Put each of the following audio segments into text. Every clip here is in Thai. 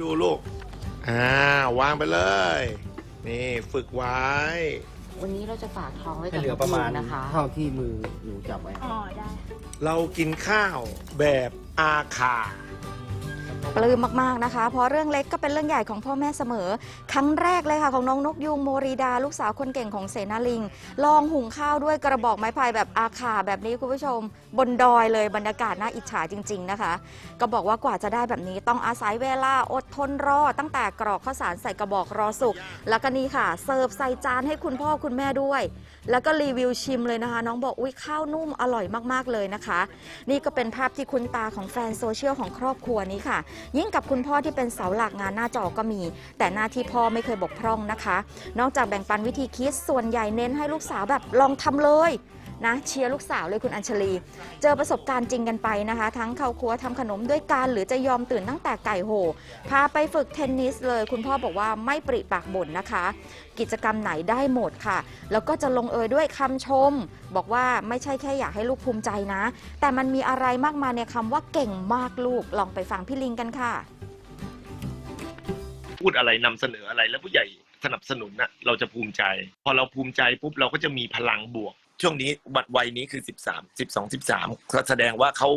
ดูลูก อ่าวางไปเลย นี่ฝึกไว้ วันนี้เราจะฝากท้องไว้ให้กับเหลือลูกประมาณๆนะคะ เท่าที่มือหนูจับไว้ อ๋อได้ เรากินข้าวแบบอาคา ปลื้มมากๆนะคะ เพราะเรื่องเล็กก็เป็นเรื่องใหญ่ของพ่อแม่เสมอ ครั้งแรกเลยค่ะของน้องนกยูงโมรีดา ลูกสาวคนเก่งของเสนาลิง ลองหุงข้าวด้วยกระบอกไม้พายแบบอาขาแบบนี้คุณผู้ชม บนดอยเลยบรรยากาศน่าอิจฉาจริง ๆนะคะ ก็บอกว่ากว่าจะได้แบบนี้ต้องอาศัยเวลาอดทนรอ ตั้งแต่กรอกข้าวสารใส่กระบอกรอสุก แล้วก็นี่ค่ะ เสิร์ฟใส่จานให้คุณพ่อคุณแม่ด้วย แล้วก็รีวิวชิมเลยนะคะ น้องบอกอุ้ยข้าวนุ่มอร่อยมากๆเลยนะคะ นี่ก็เป็นภาพที่คุ้นตาของแฟนโซเชียลของครอบครัวนี้ค่ะยิ่งกับคุณพ่อที่เป็นเสาหลักงานหน้าจอก็มี แต่หน้าที่พ่อไม่เคยบกพร่องนะคะ นอกจากแบ่งปันวิธีคิดส่วนใหญ่เน้นให้ลูกสาวแบบลองทำเลย นะเชียร์ลูกสาวเลยคุณอัญชลี เจอประสบการณ์จริงกันไปนะคะ ทั้งเข้าครัวทำขนมด้วยกันหรือจะยอมตื่นตั้งแต่ไก่โห พาไปฝึกเทนนิสเลย คุณพ่อบอกว่าไม่ปริปากบ่นนะคะ กิจกรรมไหนได้หมดค่ะ แล้วก็จะลงเอยด้วยคำชม บอกว่าไม่ใช่แค่อยากให้ลูกภูมิใจนะ แต่มันมีอะไรมากมายในคำว่าเก่งมากลูกลองไปฟังพี่ลิงกันค่ะ พูดอะไรนำเสนออะไรแล้วผู้ใหญ่สนับสนุนน่ะเราจะภูมิใจ พอเราภูมิใจปุ๊บเราก็จะมีพลังบวก ช่วงนี้วัดวัยนี้คือสิบสามสิบสองสิบสามแสดงว่าเขา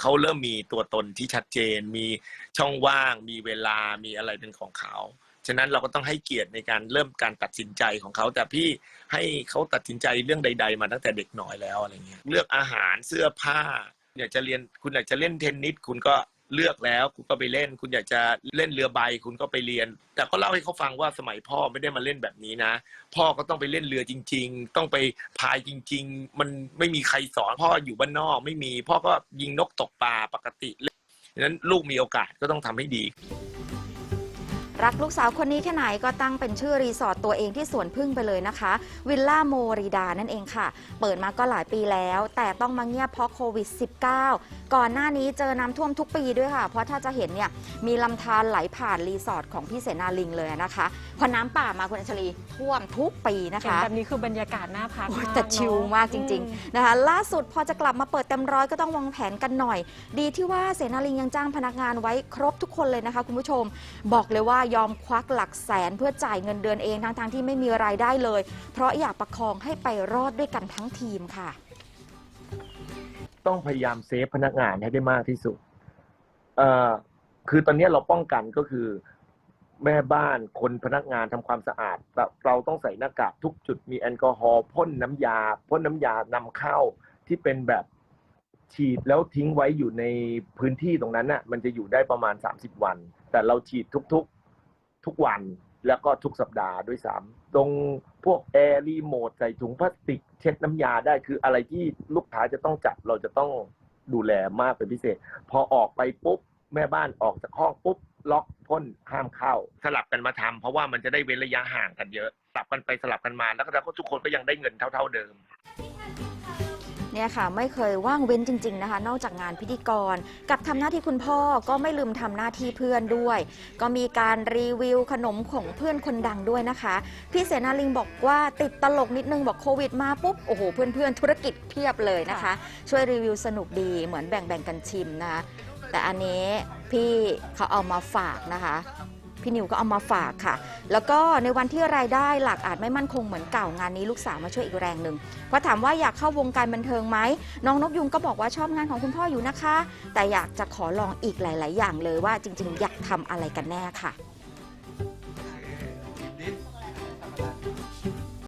เขาเริ่มมีตัวตนที่ชัดเจน มีช่องว่าง มีเวลามีอะไรเป็นของเขา ฉะนั้นเราก็ต้องให้เกียรติในการเริ่มการตัดสินใจของเขา แต่พี่ให้เขาตัดสินใจเรื่องใด ๆ มาตั้งแต่เด็กน้อยแล้วอะไรเงี้ยเลือกอาหารเสื้อผ้าอยากจะเรียนคุณอยากจะเล่นเทนนิสคุณก็ เลือกแล้วคุณก็ไปเล่น คุณอยากจะเล่นเรือใบคุณก็ไปเรียน แต่ก็เล่าให้เขาฟังว่าสมัยพ่อไม่ได้มาเล่นแบบนี้นะ พ่อก็ต้องไปเล่นเรือจริง ๆ ต้องไปพายจริง ๆ มันไม่มีใครสอนพ่ออยู่บ้านนอก ไม่มีพ่อก็ยิงนกตกปลาปกติดังนั้นลูกมีโอกาสก็ต้องทำให้ดี รักลูกสาวคนนี้แค่ไหนก็ตั้งเป็นชื่อรีสอร์ทตัวเองที่สวนพึ่งไปเลยนะคะ วิลล่าโมรีดานั่นเองค่ะ เปิดมาก็หลายปีแล้ว แต่ต้องมาเงียบเพราะโควิด -19 ก่อนหน้านี้เจอน้ำท่วมทุกปีด้วยค่ะ เพราะถ้าจะเห็นเนี่ยมีลำธารไหลผ่านรีสอร์ทของพี่เสนาลิงเลยนะคะพอน้ำป่ามาคุณอัญชลีท่วมทุกปีนะเห็นคะแบบนี้คือบรรยากาศน่าพักโอ้ยมากแต่ชิลเนอะมากจริงอืมๆนะคะ ล่าสุดพอจะกลับมาเปิดเต็มร้อยก็ต้องวางแผนกันหน่อย ดีที่ว่าเสนาลิงยังจ้างพนักงานไว้ครบทุกคนเลยนะคะ คุณผู้ชมบอกเลยว่ายอมควักหลักแสนเพื่อจ่ายเงินเดือนเองทั้งๆที่ไม่มีรายได้เลย เพราะอยากประคองให้ไปรอดด้วยกันทั้งทีมค่ะ ต้องพยายามเซฟพนักงานให้ได้มากที่สุดเอ่อคือตอนนี้เราป้องกันก็คือแม่บ้านคนพนักงานทำความสะอาด เราต้องใส่หน้ากากทุกจุดมีแอลกอฮอล์พ่นน้ำยาพ่นน้ำยานำเข้าที่เป็นแบบฉีดแล้วทิ้งไว้อยู่ในพื้นที่ตรงนั้นน่ะมันจะอยู่ได้ประมาณ 30 วัน แต่เราฉีดทุก ทุกวันแล้วก็ทุกสัปดาห์ด้วยซ้ำตรงพวกแอร์รีโมทใส่ถุงพลาสติก เช็ดน้ำยาได้คืออะไรที่ลูกค้าจะต้องจับเราจะต้องดูแลมากเป็นพิเศษ พอออกไปปุ๊บ แม่บ้านออกจากห้องปุ๊บ ล็อกพ่นห้ามเข้า สลับกันมาทำเพราะว่ามันจะได้เว้นระยะห่างกันเยอะสลับกันไปสลับกันมาแล้วแล้วก็ทุกคนก็ยังได้เงินเท่า ๆเดิม เนี่ยค่ะไม่เคยว่างเว้นจริง ๆนะคะ นอกจากงานพิธีกร กับทำหน้าที่คุณพ่อก็ไม่ลืมทำหน้าที่เพื่อนด้วย ก็มีการรีวิวขนมของเพื่อนคนดังด้วยนะคะ พี่เสนาลิงบอกว่าติดตลกนิดนึงบอกโควิดมาปุ๊บโอ้โหเพื่อนๆธุรกิจเพียบเลยนะคะ ช่วยรีวิวสนุกดีเหมือนแบ่งๆกันชิมนะคะแต่อันนี้พี่เขาเอามาฝากนะคะ พี่นิวก็เอามาฝากค่ะ แล้วก็ในวันที่รายได้หลักอาจไม่มั่นคงเหมือนเก่างานนี้ลูกสาวมาช่วยอีกแรงหนึ่งพอถามว่าอยากเข้าวงการบันเทิงไหมน้องนกยุงก็บอกว่าชอบงานของคุณพ่ออยู่นะคะ แต่อยากจะขอลองอีกหลาย ๆ อย่างเลยว่าจริง ๆ อยากทำอะไรกันแน่ค่ะ